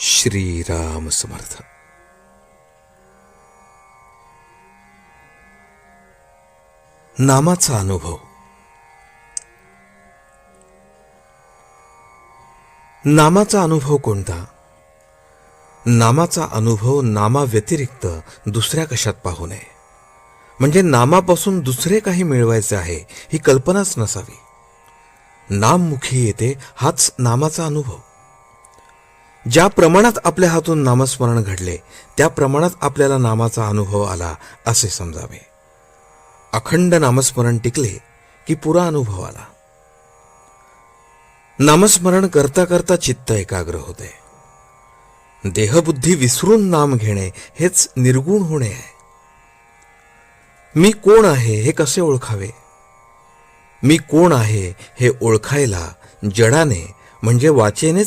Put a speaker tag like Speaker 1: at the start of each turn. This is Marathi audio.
Speaker 1: श्रीराम समर्थ. नामाचा अनुभव. नामाचा अनुभव कोणता? नामाचा अनुभव नामाव्यतिरिक्त दुसऱ्या कशात पाहू नये. म्हणजे नामापासून दुसरे काही मिळवायचे आहे ही कल्पनाच नसावी. नाममुखी येते हाच नामाचा अनुभव. ज्या प्रमाणात आपल्या हातून नामस्मरण घडले त्या प्रमाणात आपल्याला नामाचा अनुभव आला असे समजावे. अखंड नामस्मरण टिकले की पुरा अनुभव आला. नामस्मरण करता करता चित्त एकाग्र होते. देहबुद्धी विसरून नाम घेणे हेच निर्गुण होणे आहे. मी कोण आहे हे कसे ओळखावे? मी कोण आहे हे ओळखायला जडाने म्हणजे वाचेनेच